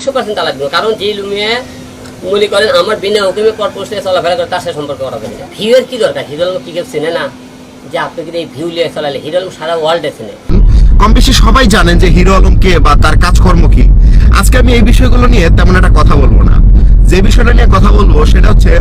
একশো পার্সেন্ট তালাক দিব কারণ যে লুমিয়ে মনে করেন, আমার বিনা হুকুমে পর পোস্টে চলাফেরা করে, তার সাথে সম্পর্ক করা যাবে ভিউয়ের কি দরকার? হিরো আলম কি কেউ চেনে না? যে আপনি কিন্তু এই ভিউ লিয়ে চলালে হিরো আলম সারা ওয়ার্ল্ডে চেনে। কম বেশি সবাই জানেন যে হিরো আলম কে বা তার কাজকর্ম কি। আজকে আমি এই বিষয়গুলো নিয়ে তেমন একটা কথা বলব না। যে বিষয়টা নিয়ে কথা বলব, সেটা হচ্ছে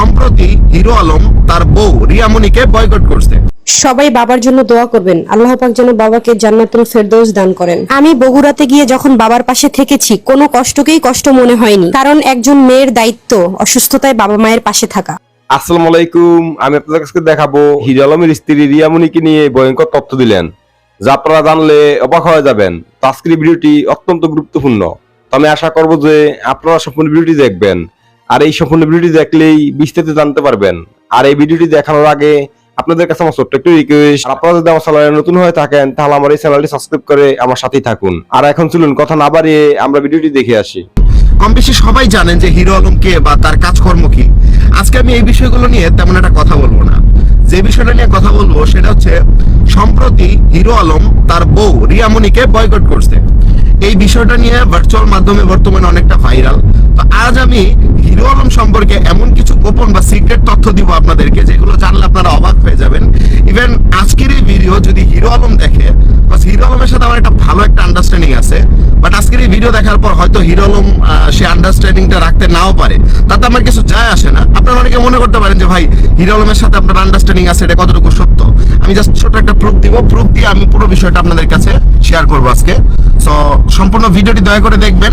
সম্প্রতি হিরো আলম তার বউ রিয়ামণিকে বয়কট করছে। সবাই বাবার জন্য দোয়া করবেন। আল্লাহ পাক যেন বাবাকে জান্নাতুল ফেরদৌস দান করেন। আমি বগুড়াতে গিয়ে যখন বাবার পাশে থেকেছি কোনো কষ্টকেই কষ্ট মনে হয়নি কারণ একজন মেয়ের দায়িত্ব অসুস্থতায় বাবা মায়ের পাশে থাকা। আসসালামু আলাইকুম আমি আপনাদের কাছে দেখাবো হিরো আলমের স্ত্রী রিয়ামণিকে নিয়ে ভয়ঙ্কর তথ্য দিলেন। যা আপনারা জানলে অবাক হয়ে যাবেন। তো আজকের ভিডিওটি অত্যন্ত গুরুত্বপূর্ণ। তো আমি আশা করব যে আপনারা সম্পূর্ণ ভিডিওটি দেখবেন। আর এই সম্পূর্ণ ভিডিওটি দেখলেই বিস্তারিত জানতে পারবেন। আর এই ভিডিওটি দেখানোর আগে আপনাদের কাছে আমার ছোট্ট একটু রিকোয়েস্ট আপনারা যদি আমার চ্যানেলে নতুন হয়ে থাকেন, তাহলে আমার এই চ্যানেলটি সাবস্ক্রাইব করে আমার সাথেই থাকুন। আর এখন চলুন, কথা না বাড়িয়ে আমরা ভিডিওটি দেখে আসি। কম বেশি সবাই জানেন যে হিরো আলম কে বা তার কাজকর্ম কি। আজকে আমি এই বিষয়গুলো নিয়ে তেমন একটা কথা বলব না। যে বিষয়টা নিয়ে কথা বলব, সেটা হচ্ছে সম্প্রতি হিরো আলম তার বউ রিয়ামণিকে বয়কট করছে। এই বিষয়টা নিয়ে ভার্চুয়াল মাধ্যমে বর্তমানে অনেকটা ভাইরাল তো আজ আমি হিরো আলম সম্পর্কে এমন কিছু গোপন বা সিক্রেট তথ্য দিব আপনাদেরকে, যেগুলো জানলে আপনারা অবাক হয়ে যাবেন। ইভেন আজকের এই ভিডিও যদি হিরো আলম দেখে বাস হিরো আলমের সাথে আমার একটা ভালো একটা আন্ডারস্ট্যান্ডিং আছে। বাট আজকের এই ভিডিও দেখার পর হয়তো হিরো আলম সে আন্ডারস্ট্যান্ডিংটা রাখতে নাও পারে। তাতে আমার কিছু যায় আসে না। আপনারা অনেকে মনে করতে পারেন যে, ভাই, হিরো আলমের সাথে আপনার আন্ডারস্ট্যান্ডিং আছে, এটা কতটুকু সত্য? আমি জাস্ট ছোট একটা প্রুফ দিব। প্রুফ দিয়ে আমি পুরো বিষয়টা আপনাদের কাছে শেয়ার করব আজকে। সো সম্পূর্ণ ভিডিওটি দয়া করে দেখবেন।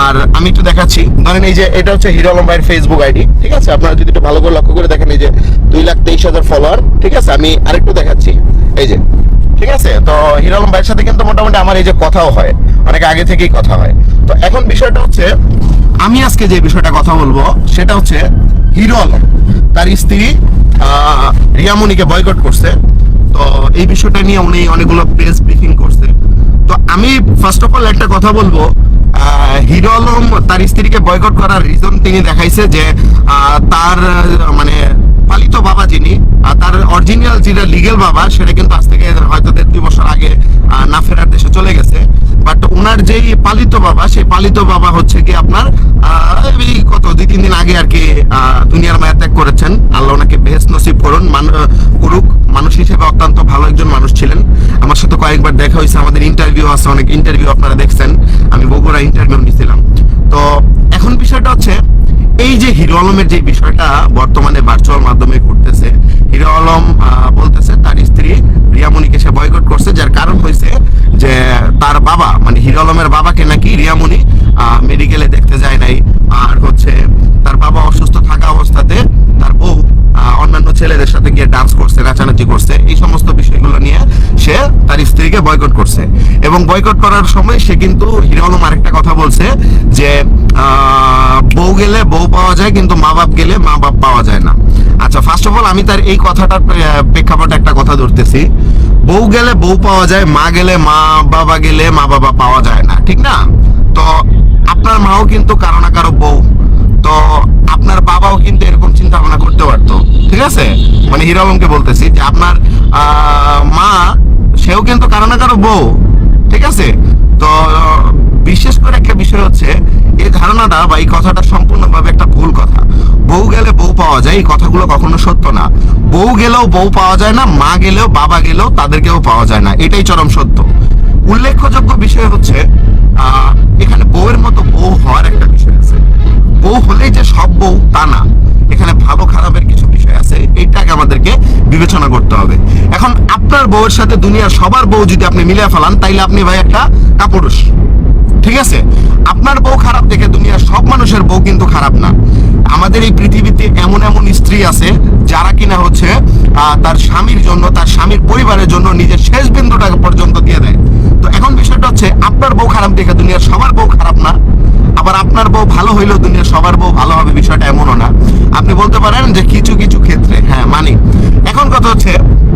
আর আমি একটু দেখাচ্ছি। ধরেন এই যে এটা হচ্ছে হিরো আলম ভাইয়ের ফেসবুক আইডি ঠিক আছে? আপনারা যদি একটু ভালো করে লক্ষ্য করে দেখেন এই যে দুই লাখ তেইশ হাজার ফলোয়ার ঠিক আছে? আমি আরেকটু দেখাচ্ছি। এই যে ঠিক আছে? তো হিরো আলম ভাইয়ের সাথে কিন্তু মোটামুটি আমার এই যে কথাও হয়। অনেক আগে থেকেই কথা হয়। তো এখন বিষয়টা হচ্ছে আমি আজকে যে বিষয়টা কথা বলব সেটা হচ্ছে হিরো আলম। তার স্ত্রী আহ, রিয়ামণিকে বয়কট করছে। তো এই বিষয়টা নিয়ে উনি অনেকগুলো প্রেস ব্রিফিং করছে। তো আমি ফার্স্ট অফ অল একটা কথা বলব হিরো আলম তার স্ত্রীকে বয়কট করার রিজন তিনি দেখাইছে যে তার মানে পালিত বাবা যিনি তার অরিজিনাল যেটা লিগেল বাবা, সেটা কিন্তু আজ থেকে হয়তো দেড় দুই বছর আগে না ফেরার দেশে চলে গেছে। বাট ওনার যেই পালিত বাবা, সেই পালিত বাবা হচ্ছে কি আপনার কত, দুই, তিন দিন আগে আর কি দুনিয়ার মায়া ত্যাগ করেছেন। আল্লাহ ওনাকে বেশ নসিব করুন, মান- করুক। মানুষ হিসেবে অত্যন্ত ভালো একজন মানুষ ছিলেন। আমার সাথে কয়েকবার দেখা হয়েছে, আমাদের ইন্টারভিউ আছে, অনেক ইন্টারভিউ আপনারা দেখছেন। আমি বগুড়া ইন্টারভিউ নিয়েছিলাম। তো এখন বিষয়টা হচ্ছে, এই যে হিরো আলমের যে বিষয়টা বর্তমানে ভার্চুয়াল মাধ্যমে ঘটতেছে, হিরো আলম বলতেছে তার স্ত্রী রিয়ামণিকে সে বয়কট করছে, যার কারণ হয়েছে যে তার বাবা মানে হিরো আলমের বাবাকে নাকি রিয়ামণি মেডিকেলে দেখতে যায় নাই। আর হচ্ছে তার বাবা অসুস্থ থাকা অবস্থাতে তার বউ অন্যান্য ছেলেদের সাথে গিয়ে ডান্স করছে, নাচানাচি করছে, এই সমস্ত বিষয়গুলো নিয়ে সে তার স্ত্রীকে বয়কট করছে। এবং বয়কট করার সময় সে কিন্তু হিরো আলম আরেকটা কথা বলছে যে বউ গেলে বউ পাওয়া যায়, কিন্তু মা বাপ গেলে মা বাপ পাওয়া যায় না। আচ্ছা ফার্স্ট অফ অল আমি তার এই কথাটার প্রেক্ষাপটে একটা কথা ধরতেছি। বউ গেলে বউ পাওয়া যায়, মা গেলে মা বাবা গেলে মা বাবা পাওয়া যায় না, ঠিক না? তো আপনার মাও কিন্তু কারও না কারও বউ। তো আপনার বাবাও কিন্তু এরকম চিন্তা ভাবনা করতে পারতো, ঠিক আছে? মানে হিরো আলমকে বলতেছি যে আপনার মা, সেও কিন্তু কারও না কারও বউ, ঠিক আছে? তো, বিশেষ করে একটা বিষয় হচ্ছে, এই ধারণাটা বা এই কথাটা সম্পূর্ণভাবে একটা ভুল কথা। বউ গেলে বউ পাওয়া যায়, এই কথাগুলো কখনো সত্য না। বউ গেলেও বউ পাওয়া যায় না, মা গেলেও বাবা গেলেও তাদেরকেও পাওয়া যায় না, এটাই চরম সত্য। উল্লেখযোগ্য বিষয় হচ্ছে এখানে বউয়ের মতো বউ হওয়ার একটা বিষয় আছে। বউ হলেই যে সব বউ, তা না। এখানে ভালো খারাপের কিছু বিষয় আছে, এইটাকে আমাদেরকে বিবেচনা করতে হবে। এখন আপনার বউয়ের সাথে দুনিয়ার সবার বউ যদি আপনি মিলিয়ে ফেলান, তাইলে আপনি ভাই একটা কাপুরুষ। ঠিক আছে? আপনার বউ খারাপ দেখে দুনিয়ার সব মানুষের বউ কিন্তু খারাপ না। আমাদের এই পৃথিবীতে এমন এমন স্ত্রী আছে, যারা কিনা হচ্ছে তার স্বামীর জন্য, তার স্বামীর পরিবারের জন্য নিজের শেষ বিন্দুটা পর্যন্ত দিয়ে দেয়। তো এখন বিষয়টা হচ্ছে, আপনার বউ খারাপ দেখে দুনিয়ার সবার বউ খারাপ না। আবার আপনার বউ ভালো হইলেও দুনিয়ার সবার বউ ভালো হবে, বিষয়টা এমনও না। আপনি বলতে পারেন যে কিছু কিছু ক্ষেত্রে হ্যাঁ মানি, এখন কথা হচ্ছে,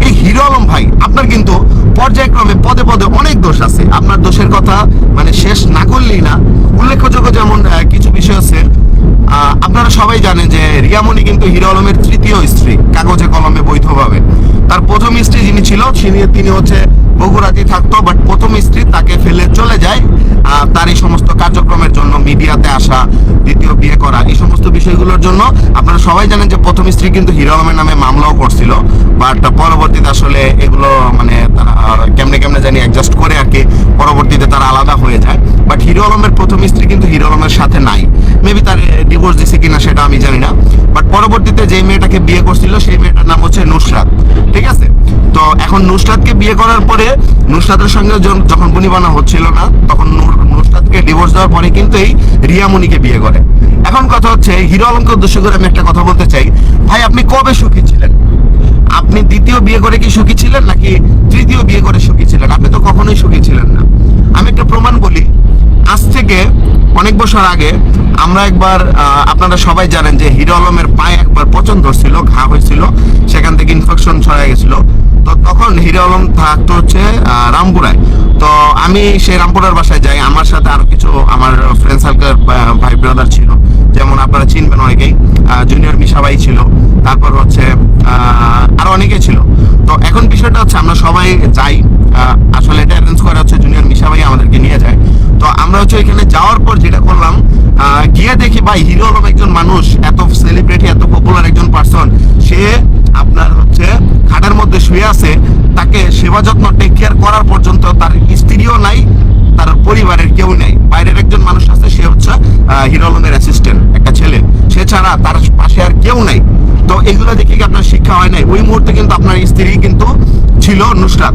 এই হিরো আলম ভাই, আপনার কিন্তু পর্যায়ক্রমে পদে পদে অনেক দোষ আছে। আপনার দোষের কথা মানে শেষ না করলেই না। উল্লেখযোগ্য যেমন কিছু বিষয় আছে আপনারা সবাই জানেন যে রিয়ামণি কিন্তু হিরো আলমের তৃতীয় স্ত্রী, কাগজে কলমে বৈধভাবে। তার প্রথম স্ত্রী যিনি ছিল, তিনি হচ্ছে বগুড়াতে থাকতো বাট প্রথম স্ত্রী তাকে ফেলে চলে যায় তার এই সমস্ত কার্যক্রমের জন্য মিডিয়াতে আসা, দ্বিতীয় বিয়ে করা, এই সমস্ত বিষয়গুলোর জন্য আপনারা সবাই জানেন যে প্রথম স্ত্রী কিন্তু হিরো আলমের নামে মামলাও করছিল বাট পরবর্তীতে আসলে এগুলো মানে তারা কেমনে কেমনে জানি অ্যাডজাস্ট করে আর কি পরবর্তীতে তারা আলাদা হয়ে যায় বাট হিরো আলমের প্রথম স্ত্রী কিন্তু হিরো আলমের সাথে নাই। মেবি তার ডিভোর্স দিছে কিনা সেটা আমি জানি না। বাট পরবর্তীতে যে মেয়েটাকে বিয়ে করছিল, সেই মেয়েটার নাম হচ্ছে নুসরাত। ঠিক আছে? তো এখন নুসরাতকে বিয়ে করার পরে নুসরাতের সঙ্গে যখন বনিবানা হচ্ছিল না, তখন নুসরাতকে ডিভোর্স দেওয়ার পরে কিন্তু এই রিয়ামণিকে বিয়ে করে। এখন কথা হচ্ছে হিরো আলমকে উদ্দেশ্য করে আমি একটা কথা বলতে চাই। ভাই, আপনি কবে সুখী ছিলেন? আপনি দ্বিতীয় বিয়ে করে কি সুখী ছিলেন, নাকি তৃতীয় বিয়ে করে সুখী ছিলেন? আপনি তো কখনোই সুখী ছিলেন না। আমি একটা প্রমাণ বলি আজ থেকে অনেক বছর আগে আমরা একবার আপনারা সবাই জানেন যে হিরো আলমের পায়ে একবার পচন ধরছিল, ঘা হয়েছিল, সেখান থেকে ইনফেকশন ছড়াই গেছিল। তো তখন হিরো আলম থাকতো হচ্ছে রামপুরায়। তো আমি সেই রামপুরার বাসায় যাই, আমার সাথে আরও কিছু আমার ফ্রেন্ড সার্কেল ভাই ব্রাদার ছিল। যেমন আপনারা চিনবেন অনেকেই জুনিয়র মিশাবাই ছিল, তারপর হচ্ছে আরও অনেকে ছিল। তো এখন বিষয়টা হচ্ছে আমরা সবাই যাই আসলে এটা অ্যারেঞ্জ করা হচ্ছে জুনিয়র মিশাবাই আমাদেরকে নিয়ে যায়। তো আমরা হচ্ছে এখানে যাওয়ার পর যেটা করলাম গিয়ে দেখি ভাই হিরো আলম একজন মানুষ, এত সেলিব্রিটি এত পপুলার একজন পার্সন সে আপনার হচ্ছে খাটের মধ্যে শুয়ে আছে, তাকে সেবা যত্ন টেক কেয়ার করার পর্যন্ত তার স্ত্রীও নাই, তার পরিবারের কেউ নেই। বাইরের একজন মানুষ আছে, সে হচ্ছে হিরো আলমের অ্যাসিস্ট্যান্ট একটা ছেলে। সে ছাড়া তার পাশে আর কেউ নাই। তো এগুলো দেখে কি আপনার শিক্ষা হয় নাই? ওই মুহূর্তে কিন্তু আপনার স্ত্রী কিন্তু ছিল নুসরাত।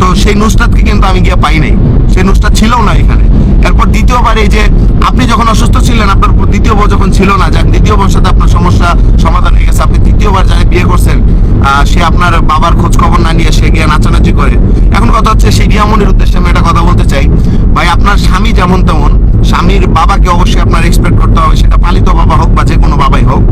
তো সেই নুসরাতকে কিন্তু আমি গিয়ে পাই নাই। সেই নুসরাত ছিল না এখানে। এরপর দ্বিতীয়বার এই যে আপনি যখন অসুস্থ ছিলেন, আপনার দ্বিতীয় বউ যখন ছিল না, যাক, দ্বিতীয় বউর সাথে আপনার সমস্যা সমাধান হয়ে গেছে। আপনি তৃতীয়বার যারা বিয়ে করছেন সে আপনার বাবার খোঁজ খবর না নিয়ে সে গিয়ে নাচানাচি করে। এখন কথা হচ্ছে, সেই রিয়ামনির উদ্দেশ্যে আমি একটা কথা বলতে চাই। ভাই, আপনার স্বামী যেমন তেমন স্বামীর বাবাকে অবশ্যই আপনার এক্সপেক্ট করতে হবে, সেটা পালিত বাবা হোক বা যে কোনো বাবাই হোক।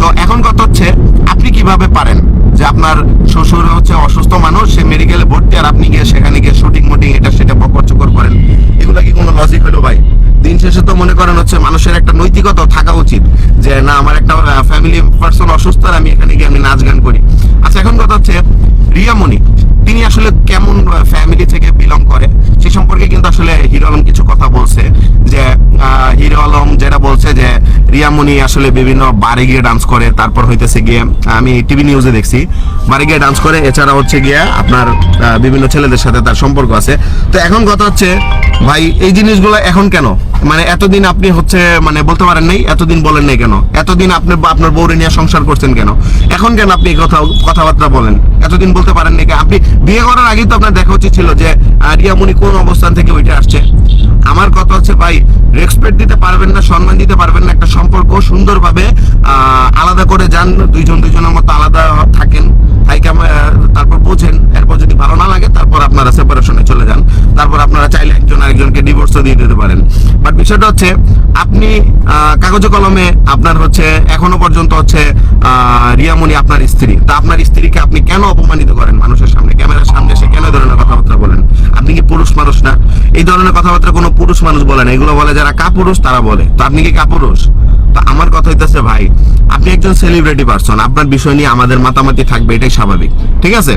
তো এখন কথা হচ্ছে, আপনি কীভাবে পারেন যে আপনার শ্বশুর হচ্ছে অসুস্থ মানুষ, সে মেডিকেলে ভর্তি, আর আপনি গিয়ে সেখানে গিয়ে শুটিং মুটিং এটা সেটা বকর চকর করেন? এগুলা কি কোনো লজিক হলো ভাই? দিন শেষে তো মনে করেন হচ্ছে মানুষের একটা নৈতিকতা থাকা উচিত, যে না, আমার একটা ফ্যামিলি পার্সন অসুস্থ, আর আমি এখানে গিয়ে আমি নাচ গান করি। আচ্ছা এখন কথা হচ্ছে, রিয়ামণি তিনি আসলে কেমন ফ্যামিলি থেকে বিলং করে? সে সম্পর্কে কিন্তু আসলে হিরো আলম কিছু কথা বলছে যে হিরো আলম যেটা বলছে যে, রিয়ামণি আসলে বিভিন্ন বারে গিয়ে ডান্স করে, তারপর হইতেছে গিয়ে, আমি টিভি নিউজে দেখছি বারে গিয়ে ডান্স করে, এছাড়া হচ্ছে গিয়ে আপনার বিভিন্ন ছেলেদের সাথে তার সম্পর্ক আছে। তো এখন কথা হচ্ছে, ভাই, এই জিনিসগুলো এখন কেন? মানে এতদিন আপনি হচ্ছে মানে বলতে পারেন নাই, এতদিন বলেন নাই কেন? এতদিন আপনি আপনার বউরে নিয়ে সংসার করছেন কেন? এখন কেন আপনি কথা কথাবার্তা বলেন? এতদিন বলতে পারেন নাই আপনি বিয়ে করার আগেই তো আপনার দেখা উচিত ছিল যে রিয়ামণি কোন অবস্থান থেকে ওইটা আসছে? আমার কথা হচ্ছে ভাই রেসপেক্ট দিতে পারবেন না, সম্মান দিতে পারবেন না, একটা সম্পর্ক সুন্দরভাবে আলাদা করে যান, দুইজন দুইজনের মতো আলাদা থাকেন তারপর বোঝেন, এরপর যদি ভালো না লাগে, তারপর আপনারা সেপারেশনে চলে যান, তারপর আপনারা চাইলে একজন আরেকজনকে ডিভোর্সও দিয়ে দিতে পারেন। বাট বিষয়টা হচ্ছে, আপনি কাগজে কলমে আপনার হচ্ছে, এখনও পর্যন্ত হচ্ছে রিয়ামণি আপনার স্ত্রী। তা আপনার স্ত্রীকে আপনি কেন অপমানিত করেন মানুষের সামনে? ক্যামেরার সামনে এসে কেন ধরনের কথাবার্তা বলেন? আপনি কি পুরুষ মানুষ না? এই ধরনের কথাবার্তা কোনো পুরুষ মানুষ বলে না, এগুলো বলে যারা কাপুরুষ তারা বলে। তো আপনি কি কাপুরুষ? তো আমার কথা হইতেছে, ভাই, আপনি একজন সেলিব্রিটি পারসন আপনার বিষয় নিয়ে আমাদের মাতামাতি থাকবে, এটাই স্বাভাবিক, ঠিক আছে?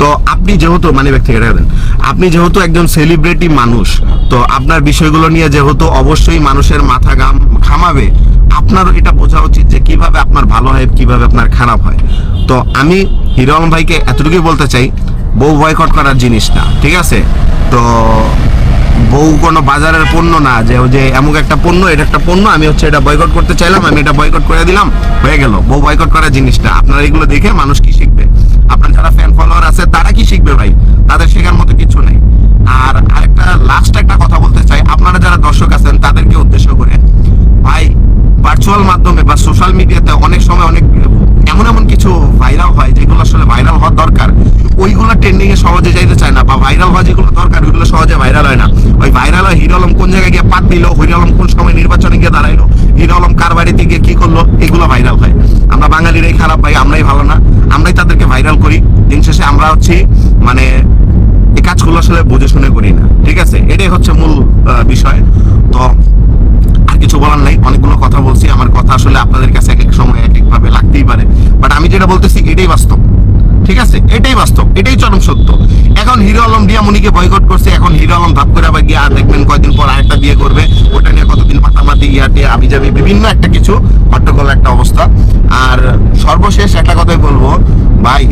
তো আপনি যেহেতু মানে ব্যক্তি রেখে দেন আপনি যেহেতু একজন সেলিব্রিটি মানুষ, তো আপনার বিষয়গুলো নিয়ে যেহেতু অবশ্যই মানুষের মাথা গাম ঘামাবে আপনারও এটা বোঝা উচিত যে কীভাবে আপনার ভালো হয়, কীভাবে আপনার খারাপ হয়। তো আমি হিরো ভাইকে এতটুকুই বলতে চাই, বউ বয়কট করার জিনিস না, ঠিক আছে? তো বউ কোনো বাজারের পণ্য না, যে যে এমন একটা পণ্য, এটা একটা পণ্য, আমি হচ্ছে এটা বয়কট করতে চাইলাম, আমি এটা বয়কট করে দিলাম, হয়ে গেল। বউ বয়কট করার জিনিসটা আপনারা এগুলো দেখে মানুষ কি শিখবে? আপনার যারা ফ্যান ফলোয়ার আছে, তারা কি শিখবে ভাই? তাদের শেখার মতো কিছু নেই। আর আরেকটা লাস্ট একটা কথা বলতে চাই। আপনারা যারা দর্শক আছেন, তাদেরকে উদ্দেশ্য করে। ভাই ভার্চুয়াল মাধ্যমে বা সোশ্যাল মিডিয়াতে অনেক সময় অনেক এমন এমন কিছু ভাইরাল হয় যেগুলো আসলে ভাইরাল হওয়ার দরকার। ওইগুলো ট্রেন্ডিং এ সহজে যাইতে চায় না বা ভাইরাল হওয়া যেগুলো দরকার, ওইগুলো সহজে ভাইরাল হয় না। ওই ভাইরাল হয় হিরো আলম কোন জায়গায় গিয়ে পাত দিল, হিরো আলম কোন সময় নির্বাচনে গিয়ে দাঁড়াইলো, হিরো আলম কার বাড়িতে গিয়ে কি করল, এগুলো ভাইরাল হয়। আমরা বাঙালিরাই খারাপ ভাই, আমরাই ভালো না। আমরাই তাদেরকে ভাইরাল করি। দিন শেষে আমরা হচ্ছি মানে এই কাজগুলো আসলে বুঝে শুনে করি না। ঠিক আছে? এটাই হচ্ছে মূল বিষয়। তো কিছু বলার নাই, অনেকগুলো কথা বলছি, আমার কথা আসলে আপনাদের কাছে এক এক সময় এক এক ভাবে লাগতেই পারে। বাট আমি যেটা বলতেছি, এটাই বাস্তব। ঠিক আছে? এটাই বাস্তব, এটাই চরম সত্য। এখন হিরো আলম রিয়ামণিকে বয়কট করছে, এখন হিরো আলম ভাব করে আবার গিয়ে আর দেখবেন কয়দিন পর আরেকটা বিয়ে করবে। ওটা নিয়ে কতদিন মাতামাতি ইয়াতে আমি যাবি বিভিন্ন একটা কিছু হট্টগোল একটা অবস্থা। আর সর্বশেষ একটা কথাই বলব, ভাই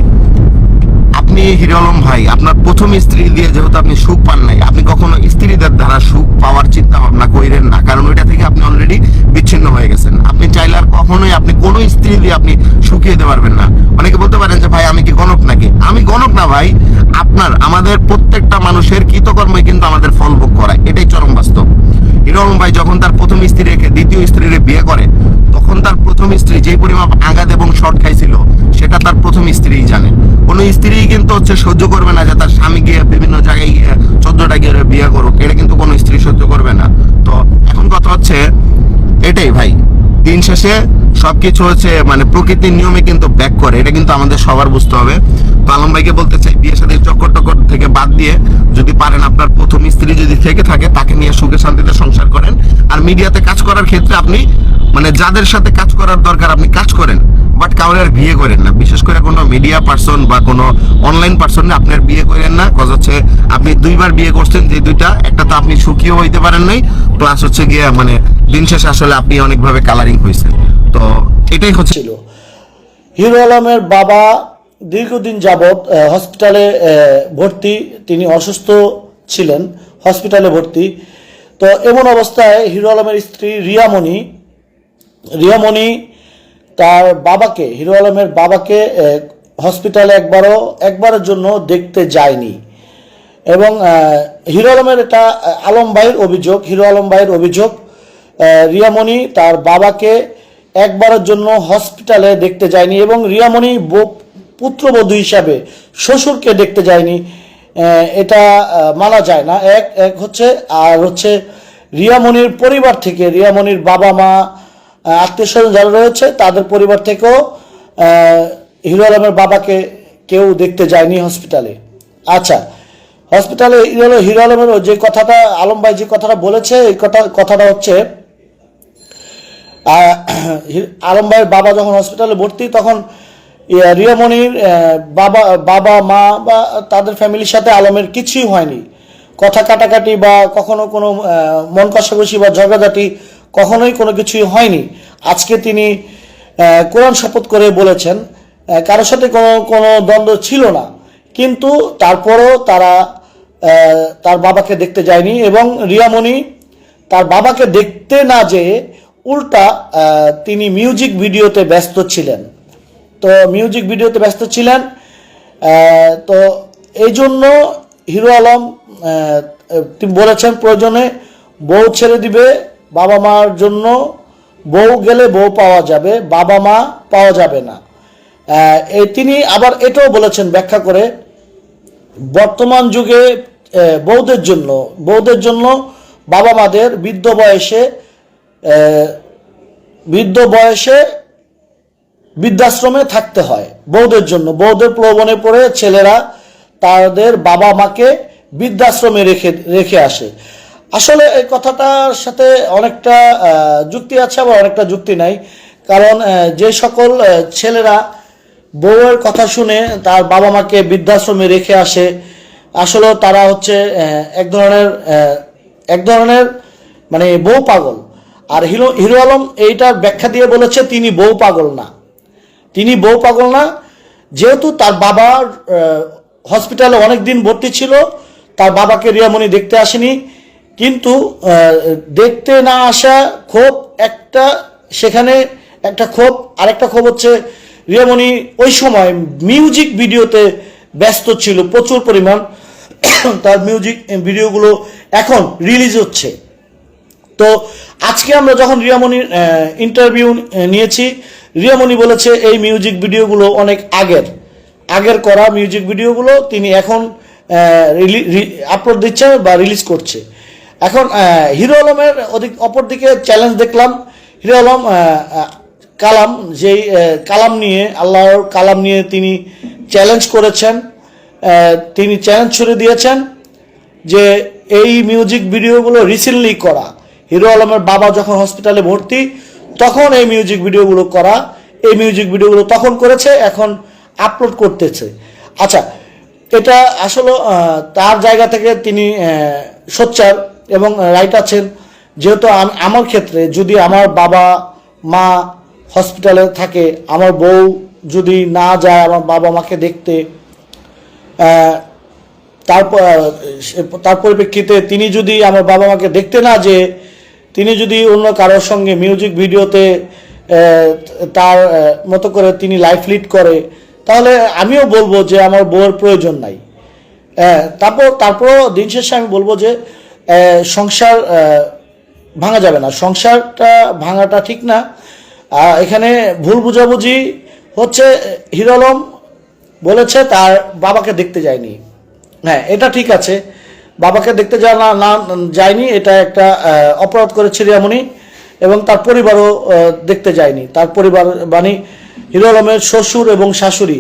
আপনি হিরো আলম ভাই, আপনার প্রথম স্ত্রী দিয়ে যেহেতু আপনি সুখ পান নাই, আপনি কখনো স্ত্রীদের দ্বারা সুখ পাওয়ার চিন্তা ভাবনা কইরেন না, কারণ ওইটা থেকে আপনি অলরেডি বিচ্ছিন্ন হয়ে গেছেন। আপনি চাইলে আর কখনোই আপনি কোনো স্ত্রী দিয়ে আপনি সুখিয়ে দিতে পারবেন না। অনেকে বলতে পারেন যে, ভাই, আমি কি গণক নাকি? আমি গণক না ভাই, আপনার, আমাদের প্রত্যেকটা মানুষের কৃতকর্মই কিন্তু আমাদের ফল ভোগ করায় এটাই চরম বাস্তব। হিরো ভাই যখন তার প্রথম স্ত্রী রেখে দ্বিতীয় স্ত্রীর বিয়ে করে, তখন তার প্রথম স্ত্রী যে পরিমাপ আঘাত এবং শর্ট খাইছিল, সেটা তার প্রথম স্ত্রীই জানে। কোনো স্ত্রী কিন্তু হচ্ছে সহ্য করবে না যে তার স্বামী গিয়ে বিভিন্ন জায়গায় গিয়ে চোদ্দটা গিয়ে বিয়ে করুক। এটা কিন্তু কোনো স্ত্রী সহ্য করবে না। তো এখন কথা হচ্ছে এটাই ভাই। দিন শেষে সবকিছু হচ্ছে মানে প্রকৃতির নিয়মে কিন্তু ব্যাক করে। এটা কিন্তু আমাদের সবার বুঝতে হবে। তো আলম ভাইকে বলতে চাই, বিয়ে সাথে চক্কর টক্কর থেকে বাদ দিয়ে যদি পারেন আপনার প্রথম স্ত্রী যদি থেকে থাকে, তাকে নিয়ে সুখে শান্তিতে সংসার করেন। আর মিডিয়াতে কাজ করার ক্ষেত্রে আপনি মানে যাদের সাথে কাজ করার দরকার আপনি কাজ করেন বাট কাউরে আর বিয়ে করেন না। বিশেষ করে কোনো মিডিয়া পার্সন বা কোনো অনলাইন পার্সন আপনার বিয়ে করেন না কজ হচ্ছে আপনি দুইবার বিয়ে করছেন, যে দুইটা, একটা তো আপনি সুখীও হইতে পারেন নাই প্লাস হচ্ছে গিয়ে মানে দিন শেষে আসলে আপনি অনেকভাবে কালারিং হয়েছেন তো এটাই হচ্ছে হিরো আলমের বাবা দীর্ঘদিন যাবৎ হসপিটালে ভর্তি, তিনি অসুস্থ ছিলেন হসপিটালে ভর্তি। তো এমন অবস্থায় হিরো আলমের স্ত্রী রিয়ামণি রিয়ামণি তার বাবাকে, হিরো আলমের বাবাকে হসপিটালে একবারও, একবারের জন্য দেখতে যায়নি। এবং হিরো আলমের এটা আলম ভাইয়ের অভিযোগ, হিরো আলম ভাইয়ের অভিযোগ রিয়ামণি তার বাবাকে একবারের জন্য হসপিটালে দেখতে যায়নি এবং রিয়ামণি পুত্রবধূ হিসাবে শ্বশুরকে দেখতে যায়নি। এটা মানা যায় না। এক এক হচ্ছে, আর হচ্ছে রিয়ামণির পরিবার থেকে রিয়ামণির বাবা মা আত্মীয় স্বজন যারা রয়েছে, তাদের পরিবার থেকেও হিরো আলমের বাবাকে কেউ দেখতে যায়নি হসপিটালে আচ্ছা হসপিটালে হিরো আলমের যে কথাটা, আলম ভাই যে কথাটা বলেছে, এই কথা, কথাটা হচ্ছে আলম ভাইয়ের বাবা যখন হসপিটালে ভর্তি, তখন রিয়ামণির বাবা বাবা, মা বা তাদের ফ্যামিলির সাথে আলমের কিছুই হয়নি। কথা কাটাকাটি বা কখনো কোনো মন কষাকষি বা ঝগড়াঝাটি কখনোই কোনো কিছুই হয়নি। আজকে তিনি কোরআন শপথ করে বলেছেন কারোর সাথে কোনো কোনো দ্বন্দ্ব ছিল না। কিন্তু তারপরও তারা তার বাবাকে দেখতে যায়নি এবং রিয়ামণি তার বাবাকে দেখতে না যেয়ে উল্টা তিনি মিউজিক ভিডিওতে ব্যস্ত ছিলেন। তো মিউজিক ভিডিওতে ব্যস্ত ছিলেন তো এই জন্য হিরো আলম বলেছেন প্রয়োজনে বউ ছেড়ে দিবে বাবা মার জন্য বউ গেলে বউ পাওয়া যাবে বাবা মা পাওয়া যাবে না। তিনি আবার এটাও বলেছেন ব্যাখ্যা করে বর্তমান যুগে আহ, বউদের জন্য বউদের জন্য বাবা মাদের বৃদ্ধ বয়সে বৃদ্ধ বয়সে বৃদ্ধাশ্রমে থাকতে হয় বউদের জন্য। বউদের প্রলোভনে পড়ে ছেলেরা তাদের বাবা মাকে বৃদ্ধাশ্রমে রেখে রেখে আসে। আসলে এই কথাটার সাথে অনেকটা যুক্তি আছে আবার অনেকটা যুক্তি নাই। কারণ যে সকল ছেলেরা বউয়ের কথা শুনে তার বাবা মাকে বৃদ্ধাশ্রমে রেখে আসে আসলে তারা হচ্ছে এক ধরনের এক ধরনের মানে বউ পাগল। আর হিরো হিরো আলম এইটার ব্যাখ্যা দিয়ে বলেছে, তিনি বউ পাগল না। তিনি বউ পাগল না, যেহেতু তার বাবার হসপিটালে অনেক দিন ভর্তি ছিল, তার বাবাকে রিয়ামণি দেখতে আসেনি কিন্তু দেখতে না আসা ক্ষোভ একটা, সেখানে একটা ক্ষোভ, আরেকটা ক্ষোভ হচ্ছে, রিয়ামণি ওই সময় মিউজিক ভিডিওতে ব্যস্ত ছিল, প্রচুর পরিমাণ। তার মিউজিক ভিডিওগুলো এখন রিলিজ হচ্ছে। তো আজকে আমরা যখন রিয়ামণির ইন্টারভিউ নিয়েছি, রিয়ামণি বলেছে এই মিউজিক ভিডিওগুলো অনেক আগের। আগের করা মিউজিক ভিডিওগুলো তিনি এখন আপলোড দিচ্ছে বা রিলিজ করছে। এখন হিরো আলমের ওদিক অপরদিকে চ্যালেঞ্জ দেখলাম। হিরো আলম কালাম, যেই কালাম নিয়ে, আল্লাহর কালাম নিয়ে তিনি চ্যালেঞ্জ করেছেন। তিনি চ্যালেঞ্জ ছুড়ে দিয়েছেন যে এই মিউজিক ভিডিওগুলো রিসেন্টলি করা। হিরো আলমের বাবা যখন হসপিটালে ভর্তি, তখন এই মিউজিক ভিডিওগুলো করা। এই মিউজিক ভিডিওগুলো তখন করেছে, এখন আপলোড করতেছে। আচ্ছা এটা আসলে তার জায়গা থেকে তিনি সোচ্চার। এবং রাইট আছেন। যেহেতু আমার ক্ষেত্রে যদি আমার বাবা, মা হসপিটালে থাকে, আমার বউ যদি না যায়, আমার বাবা মাকে দেখতে তারপর তার পরিপ্রেক্ষিতে তিনি যদি আমার বাবা মাকে দেখতে না যে তিনি যদি অন্য কারোর সঙ্গে মিউজিক ভিডিওতে তার মতো করে তিনি লাইফ লিড করে, তাহলে আমিও বলব যে আমার বউয়ের প্রয়োজন নাই। তারপর, তারপরও দিন শেষে আমি বলব যে সংসার ভাঙা যাবে না। সংসারটা, ভাঙাটা ঠিক না। এখানে ভুল বুঝাবুঝি হচ্ছে, হিরো আলম বলেছে, তার বাবাকে দেখতে যায়নি। হ্যাঁ এটা ঠিক আছে। বাবাকে দেখতে যাওয়া না না, যায়নি, এটা একটা অপরাধ করেছে রিয়ামণি এবং তার পরিবারও দেখতে যায়নি। তার পরিবার মানে হিরো আলমের শ্বশুর এবং শাশুড়ি,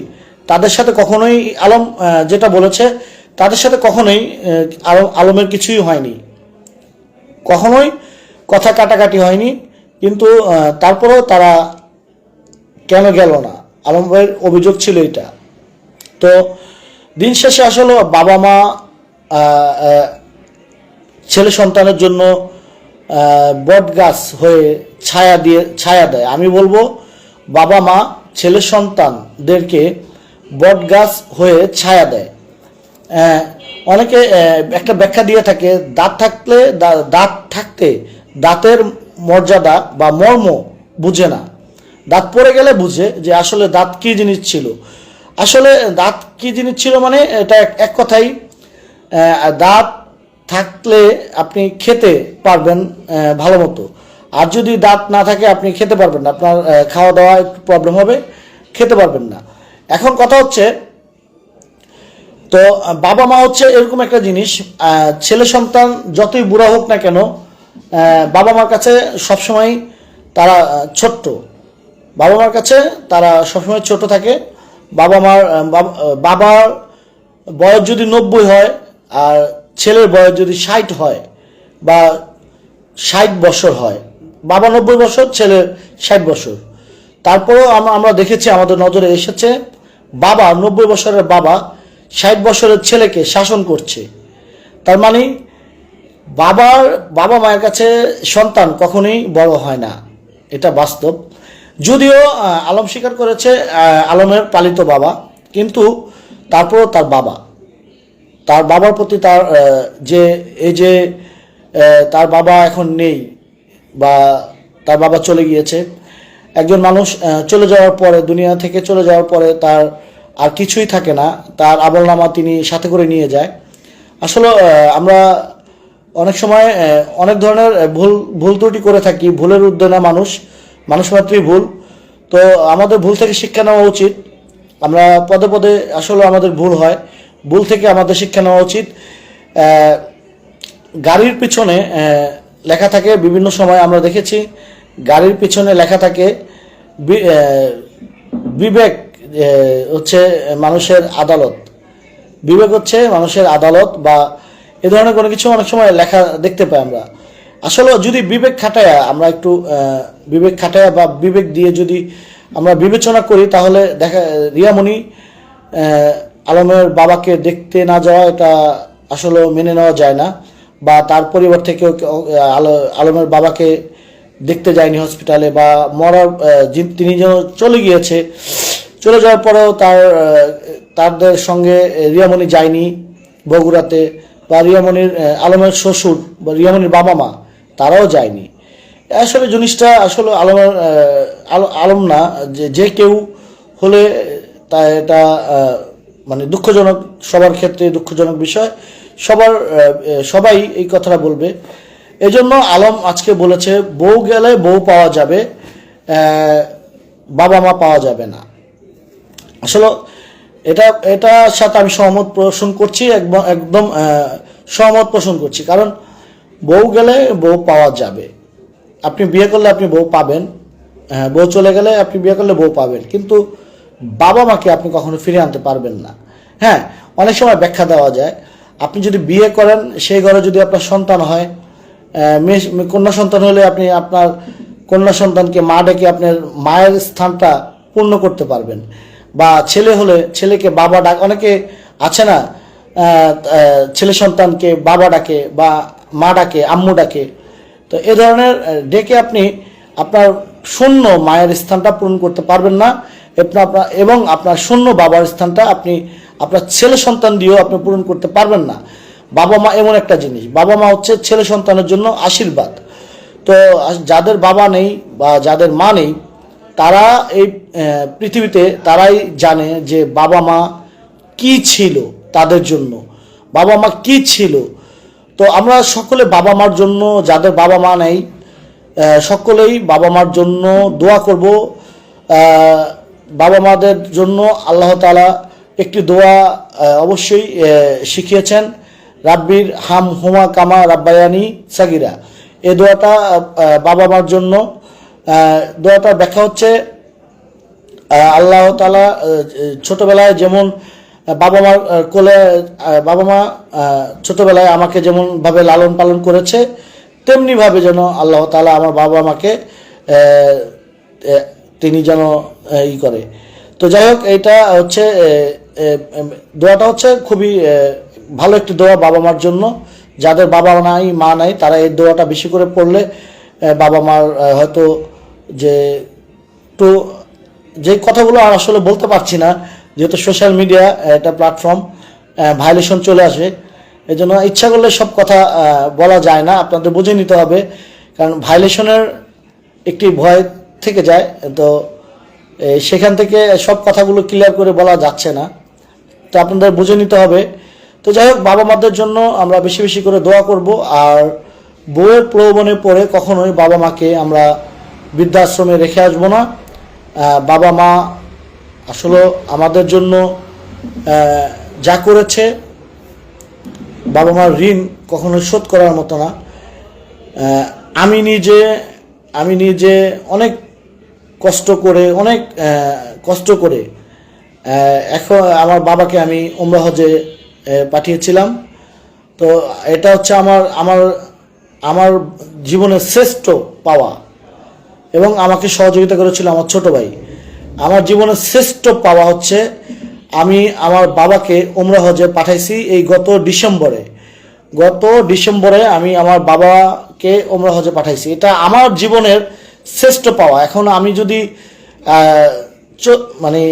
তাদের সাথে কখনোই আলম যেটা বলেছে তাদের সাথে কখনোই আলমের কিছুই হয়নি। কখনোই কথা কাটাকাটি হয়নি, কিন্তু তারপরেও তারা কেন গেল না? আলম ভাইয়ের অভিযোগ ছিল এটা। তো দিন শেষে আসলে বাবা মা ছেলে সন্তানের জন্য বট গাছ হয়ে ছায়া দিয়ে, ছায়া দেয়। আমি বলব, বাবা মা, ছেলে সন্তানদেরকে বট গাছ হয়ে ছায়া দেয়। অনেকে একটা ব্যাখ্যা দিয়ে থাকে, দাঁত থাকলে দাঁত থাকতে দাঁতের মর্যাদা বা মর্ম বুঝে না। দাঁত পড়ে গেলে বুঝে যে আসলে দাঁত কি জিনিস ছিল। আসলে দাঁত কি জিনিস ছিল মানে এটা এক কথাই দাঁত থাকলে আপনি খেতে পারবেন ভালো মতো। আর যদি দাঁত না থাকে, আপনি খেতে পারবেন না। আপনার খাওয়া দাওয়া একটু প্রবলেম হবে, খেতে পারবেন না। এখন কথা হচ্ছে তো বাবা মা হচ্ছে এরকম একটা জিনিস ছেলে সন্তান যতই বুড়া হোক না কেন বাবা মার কাছে সবসময় তারা ছোট্ট। বাবা মার কাছে তারা সবসময় ছোট থাকে। বাবা মার বাবার বয়স যদি নব্বই হয়, আর ছেলের বয়স যদি ষাট হয়, বা ষাট বছর হয়, বাবা নব্বই বছর, ছেলে ষাট বছর। তারপরেও আমরা দেখেছি, আমাদের নজরে এসেছে, বাবা নব্বই বছরের বাবা ষাট বছরের ছেলেকে শাসন করছে। তার মানে বাবার, বাবা মায়ের কাছে সন্তান কখনোই বড় হয় না। এটা বাস্তব। যদিও আলম স্বীকার করেছে আলমের পালিত বাবা, কিন্তু তারপরও তার বাবা। তার বাবার প্রতি তার যে, এই যে তার বাবা এখন নেই বা তার বাবা চলে গিয়েছে, একজন মানুষ চলে যাওয়ার পরে, দুনিয়া থেকে চলে যাওয়ার পরে তার আর কিছুই থাকে না। তার আমলনামা তিনি সাথে করে নিয়ে যায়। আসলে আমরা অনেক সময় অনেক ধরনের ভুল ভুল ত্রুটি করে থাকি। ভুলের ঊর্ধ্বে না মানুষ। মানুষ মাত্রই ভুল। তো আমাদের ভুল থেকে শিক্ষা নেওয়া উচিত। আমরা পদে পদে আসলে আমাদের ভুল হয়। ভুল থেকে আমাদের শিক্ষা নেওয়া উচিত। গাড়ির পিছনে লেখা থাকে, বিভিন্ন সময় আমরা দেখেছি, গাড়ির পিছনে লেখা থাকে বিবেক হচ্ছে মানুষের আদালত। বিবেক হচ্ছে মানুষের আদালত বা এ ধরনের কোনো কিছু অনেক সময় লেখা দেখতে পাই আমরা। আসলে যদি বিবেক খাটায়া আমরা একটু বিবেক খাটায়া বা বিবেক দিয়ে যদি আমরা বিবেচনা করি, তাহলে দেখা, রিয়ামণি আলমের বাবাকে দেখতে না যাওয়া এটা আসলে মেনে নেওয়া যায় না বা তার পরিবার থেকেও আলমের বাবাকে দেখতে যায়নি হসপিটালে বা মরার তিনি যেন চলে গিয়েছে চলে যাওয়ার পরেও তার তাদের সঙ্গে রিয়ামণি যায়নি বগুড়াতে, বা রিয়ামণির আলমের শ্বশুর, বা রিয়ামণির বাবা মা, তারাও যায়নি। আসলে জিনিসটা আসলে আলমের আলম না, যে যে কেউ হলে তা এটা মানে দুঃখজনক, সবার ক্ষেত্রে দুঃখজনক বিষয়। সবার সবাই এই কথাটা বলবে। এজন্য আলম আজকে বলেছে, বউ গেলে বউ পাওয়া যাবে বাবা মা পাওয়া যাবে না। আসলে এটা, এটার সাথে আমি সহমত পোষণ করছি, একদম একদম সহমত পোষণ করছি। কারণ বউ গেলে বউ পাওয়া যাবে। আপনি বিয়ে করলে আপনি বউ পাবেন বউ চলে গেলে আপনি বিয়ে করলে বউ পাবেন। কিন্তু বাবা মাকে আপনি কখনো ফিরে আনতে পারবেন না। হ্যাঁ অনেক সময় ব্যাখ্যা দেওয়া যায়, আপনি যদি বিয়ে করেন, সেই ঘরে যদি আপনার সন্তান হয় মেয়ে কন্যা সন্তান হলে আপনি আপনার কন্যা সন্তানকে মা ডেকে আপনার মায়ের স্থানটা পূর্ণ করতে পারবেন। বা ছেলে হলে ছেলেকে বাবা ডাক, অনেকে আছে না ছেলে সন্তানকে বাবা ডাকে বা মা ডাকে, আম্মু ডাকে। তো এ ধরনের ডেকে আপনি আপনার শূন্য মায়ের স্থানটা পূরণ করতে পারবেন না। আপনার- এবং আপনার শূন্য বাবার স্থানটা আপনি আপনার ছেলে সন্তান দিয়েও আপনি পূরণ করতে পারবেন না। বাবা মা এমন একটা জিনিস, বাবা মা হচ্ছে ছেলে সন্তানের জন্য আশীর্বাদ। তো যাদের বাবা নেই বা যাদের মা নেই তারা এই পৃথিবীতে তারাই জানে যে বাবা মা কি ছিল তাদের জন্য। বাবা মা কি ছিল? তো আমরা সকলে বাবা মার জন্য, যাদের বাবা মা নেই সকলেই বাবা মার জন্য দোয়া করব। বাবা মাদের জন্য আল্লাহ তাআলা একটি দোয়া অবশ্যই শিখিয়েছেন। রাব্বির হাম হুমা কামা রাব্বায়ানি সাগিরা। এ দোয়াটা বাবা মার জন্য দোয়াটার ব্যাখ্যা হচ্ছে আল্লাহ তালা ছোটবেলায় যেমন বাবা মার কোলে বাবা মা ছোটবেলায় আমাকে যেমন ভাবে লালন পালন করেছে, তেমনি ভাবে যেন আল্লাহ তালা আমার বাবা মাকে তিনি যেন ই করে। তো যাই হোক, এইটা হচ্ছে দোয়াটা হচ্ছে খুবই ভালো একটি দোয়া বাবা মার জন্য। যাদের বাবা নাই, মা নাই, তারা এই দোয়াটা বেশি করে পড়লে বাবা মার হয়তো যে একটু যে কথাগুলো আর আসলে বলতে পারছি না, যেহেতু সোশ্যাল মিডিয়া একটা প্ল্যাটফর্ম ভায়োলেশন চলে আসে এই জন্য ইচ্ছা করলে সব কথা বলা যায় না, আপনাদের বুঝে নিতে হবে, কারণ ভায়োলেশনের একটি ভয় থেকে যায়, তো সেখান থেকে সব কথাগুলো ক্লিয়ার করে বলা যাচ্ছে না, তো আপনাদের বুঝে নিতে হবে, তো যাই হোক বাবা মাদের জন্য আমরা বেশি বেশি করে দোয়া করব, আর বউয়ের প্রলোভনে পড়ে কখনোই বাবা মাকে আমরা বৃদ্ধাশ্রমে রেখে আসব না। বাবা মা আসলে আমাদের জন্য যা করেছে, বাবা মার ঋণ কখনো শোধ করার মতো না। আমি নিজে আমি নিজে অনেক কষ্ট করে, অনেক কষ্ট করে এখন আমার বাবাকে আমি উমরা পাঠিয়েছিলাম। তো এটা হচ্ছে আমার আমার আমার জীবনের শ্রেষ্ঠ পাওয়া। এবং আমাকে সহযোগিতা করেছিল আমার ছোট ভাই। আমার জীবনের শ্রেষ্ঠ পাওয়া হচ্ছে, আমি আমার বাবাকে উমরা হজে পাঠাইছি এই গত ডিসেম্বরে। গত ডিসেম্বরে আমি আমার বাবাকে উমরা হজে পাঠাইছি। এটা আমার জীবনের শ্রেষ্ঠ পাওয়া। এখন আমি যদি মানে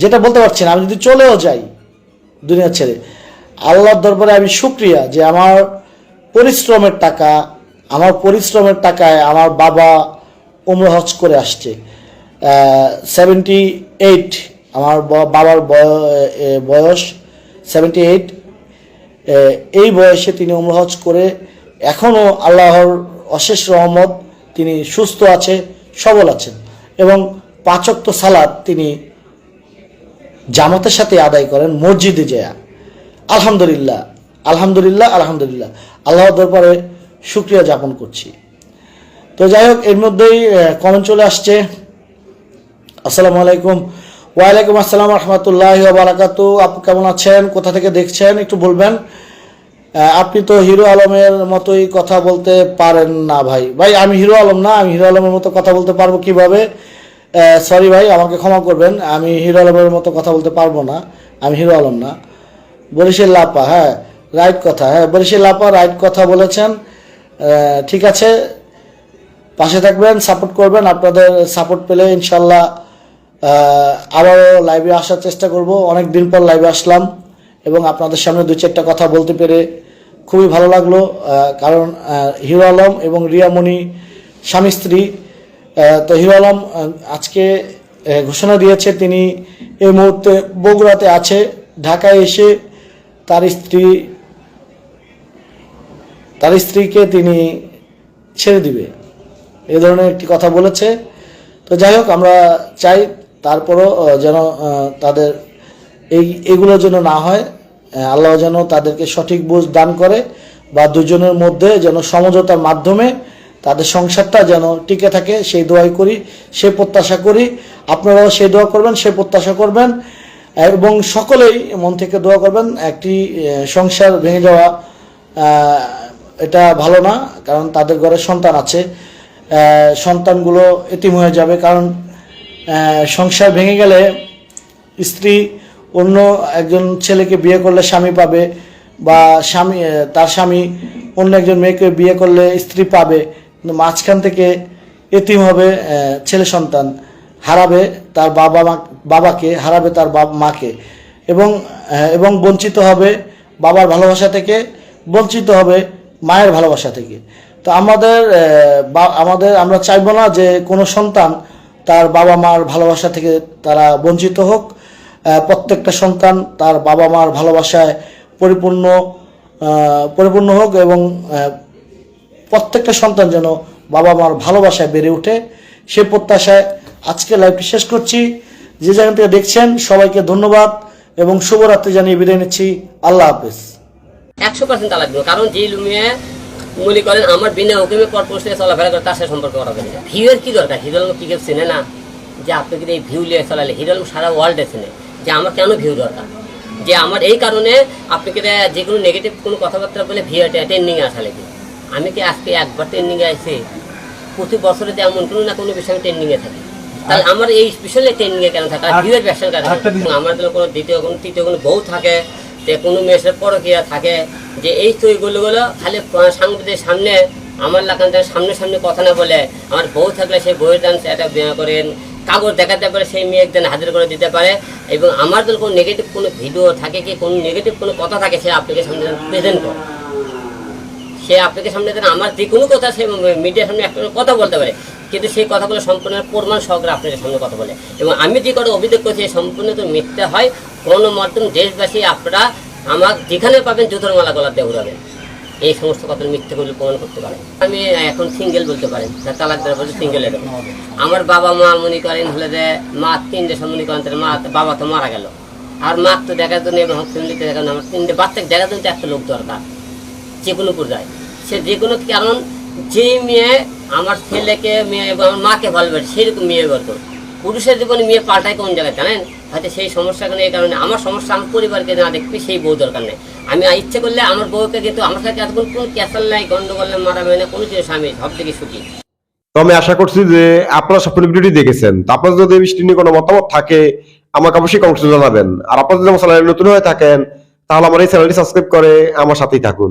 যেটা বলতে পারছি না, আমি যদি চলেও যাই দুনিয়া ছেড়ে, আল্লাহর দরবারে আমি শুক্রিয়া যে আমার পরিশ্রমের টাকা, আমার পরিশ্রমের টাকায় আমার বাবা উমরা হজ করে আসছে। সেভেন্টি এইট আমার বাবার বয়- বয়স সেভেন্টি এইট এই বয়সে তিনি উমরা হজ করে এখনও আল্লাহর অশেষ রহমত, তিনি সুস্থ আছে, সবল আছেন এবং পাচক্ত সালাদ তিনি জামাতের সাথে আদায় করেন, মসজিদে যায়। আলহামদুলিল্লাহ আলহামদুলিল্লাহ আলহামদুলিল্লাহ। আল্লাহর দরবারে শুক্রিয়া যাপন করছি। তো যাই হোক, এর মধ্যেই কমেন্ট চলে আসছে। আসসালামু আলাইকুম। ওয়ালাইকুম আসসালাম রহমতুল্লাহ বারাকাতু। আপু কেমন আছেন? কোথা থেকে দেখছেন? একটু বলবেন। আপনি তো হিরো আলমের মতোই কথা বলতে পারেন না ভাই। ভাই, আমি হিরো আলম না, আমি হিরো আলমের মতো কথা বলতে পারব কীভাবে? সরি ভাই, আমাকে ক্ষমা করবেন। আমি হিরো আলমের মতো কথা বলতে পারব না। আমি হিরো আলম না। বরিশাল লাপা হ্যাঁ রাইট কথা। হ্যাঁ বরিশাল লাপা রাইট কথা বলেছেন। ঠিক আছে। পাশে থাকবেন সাপোর্ট করবেন। আপনাদের সাপোর্ট পেলে ইনশাল্লাহ আবারও লাইভে আসার চেষ্টা করব। অনেক দিন পর লাইভে আসলাম এবং আপনাদের সামনে দু চারটা কথা বলতে পেরে খুবই ভালো লাগল। কারণ হিরো আলম এবং রিয়ামণি স্বামী স্ত্রী তো হিরো আলম আজকে ঘোষণা দিয়েছে তিনি এই মুহূর্তে বগুড়াতে আছে। ঢাকায় এসে তার স্ত্রী, তার স্ত্রীকে তিনি ছেড়ে দিবে। এই ধরনের একটি কথা বলেছে। তো যাই হোক, আমরা চাই তারপরও যেন তাদের এই, এগুলো যেন না হয়। আল্লাহ যেন তাদেরকে সঠিক বুঝ দান করে বা দুজনের মধ্যে যেন সমঝোতার মাধ্যমে তাদের সংসারটা যেন টিকে থাকে, সেই দোয়াই করি, সে প্রত্যাশা করি। আপনারাও সেই দোয়া করবেন, সে প্রত্যাশা করবেন। এবং সকলেই মন থেকে দোয়া করবেন, একটি সংসার ভেঙে যাওয়া এটা ভালো না, কারণ তাদের ঘরে সন্তান আছে। সন্তানগুলো এতিম হয়ে যাবে। কারণ সংসার ভেঙে গেলে স্ত্রী অন্য একজন ছেলেকে বিয়ে করলে স্বামী পাবে বা স্বামী তার স্বামী অন্য একজন মেয়েকে বিয়ে করলে স্ত্রী পাবে। কিন্তু মাঝখান থেকে এতিম হবে ছেলে সন্তান, হারাবে তার বাবা মা, বাবাকে, হারাবে তার বাবা, মাকে। এবং এবং বঞ্চিত হবে বাবার ভালোবাসা থেকে, বঞ্চিত হবে মায়ের ভালোবাসা থেকে। তো আমাদের আমাদের, আমরা চাইব না যে কোনো সন্তান তার বাবা মার ভালোবাসা থেকে তারা বঞ্চিত হোক। প্রত্যেকটা সন্তান তার বাবা মার ভালোবাসায় পরিপূর্ণ পরিপূর্ণ হোক এবং প্রত্যেকটা সন্তান যেন বাবা মার ভালোবাসায় বেড়ে ওঠে। সে প্রত্যাশায় আজকে লাইভটি শেষ করছি। যে জায়গা থেকে দেখছেন, সবাইকে ধন্যবাদ এবং শুভরাত্রি জানিয়ে বিদায় নিচ্ছি। আল্লাহ হাফেজ। একশো পার্সেন্ট কারণ যে লুমে মনে করেন আমার বিনা হুকুমে কর্পোরেশনে চলাফেরা করে তার সাথে সম্পর্ক করা যাবে ভিউয়ের কি দরকার? হিরো আলম কি কেউ চেনে না? যে আপনি কিন্তু এই ভিউ নিয়ে চালালে হিরো আলম সারা ওয়ার্ল্ডে চেনে। যে আমার কেন ভিউ দরকার? যে আমার এই কারণে আপনি কি যে কোনো নেগেটিভ কোনো কথাবার্তা বলে ভিউ ট্রেন্ডিংয়ে আসা লেগে। আমি কি আজকে একবার ট্রেন্ডিংয়ে আসি প্রতি বছরে এমন কোনো না কোনো বিষয়ে ট্রেন্ডিংয়ে থাকি। তাহলে আমার এই বিষয়ে ট্রেন্ডিংয়ে কেন থাকা? ভিউয়ের ব্যবসার কারণে। আমার কোনো দ্বিতীয় কোনো তৃতীয় কোনো বউ থাকে যে কোনো মেয়ের পরকিয়া থাকে? যে এই তৈগুলো গুলো, খালি সাংবাদিকের সামনে, আমার লাগান সামনে সামনে কথা না বলে, আমার বউ থাকলে সেই বউয়ের দান বিয়ে করেন, কাগজ দেখাতে পারে, সেই মেয়ে একদিন হাজির করে দিতে পারে, এবং আমার যদি কোনো নেগেটিভ কোনো ভিডিও থাকে কি, কোনো নেগেটিভ কোনো কথা থাকে, সে আপনাকে সামনে প্রেজেন্ট করে। সে আপনাকে সামনে আমার যে কোনো কথা সে মিডিয়ার সামনে একটা কথা বলতে পারে কিন্তু সেই কথাগুলো সম্পূর্ণ প্রমাণ সহকারে আপনাদের সামনে কথা বলে। এবং আমি যে কটা অভিযোগ করছি সম্পূর্ণ তো মিথ্যা হয়। গণমাধ্যম দেশবাসী, আপনারা আমার যেখানে পাবেন জুতোর মালা গলা দিয়ে উড়াবেন এই সমস্ত কথা মিথ্যাগুলো প্রমাণ করতে পারেন। আমি এখন সিঙ্গেল বলতে পারেন তালাক দেওয়ার বলতে সিঙ্গেল আমার বাবা মা মনে করেন হলে যে মা তিন দেশে মনে করেন, তাহলে মা, বাবা তো মারা গেল। আর মা তো দেখার জন্য এবং ফ্যামিলিতে দেখার আমার তিনটে বাচ্চাকে দেখার জন্য একটা লোক দরকার। যে কোনো পর্যায়ে। সে যে কোনো কারণ যে মেয়ে আমার ছেলেকে, মেয়ে এবং আমার মাকে ভালোবাসে, সেরকম মেয়ে গত পুরুষের জীবনে মেয়ে পাল্টায় কোন জায়গায়, জানেন? হয়তো সেই সমস্যাগুলো এই কারণে আমার সমস্যা আমার পরিবারকে না দেখবে সেই বউ দরকার নেই। আমি ইচ্ছে করলে আমার বউকে কিন্তু আমার সাথে এতক্ষণ কোনো ক্যাসাল নাই, গন্ডগোল নাই মারাবে না কোনো কিছু স্বামী সব থেকে সুখী তো আমি আশা করছি যে আপনারা সম্পূর্ণ ভিডিওটি দেখেছেন। তো আপনার যদি এই বিষয়টি নিয়ে কোনো মতামত থাকে, আমাকে অবশ্যই কমেন্টে জানাবেন। আর আপনারা যদি আমার চ্যানেলে নতুন হয়ে থাকেন, তাহলে আমার এই চ্যানেলটি সাবস্ক্রাইব করে আমার সাথেই থাকুন।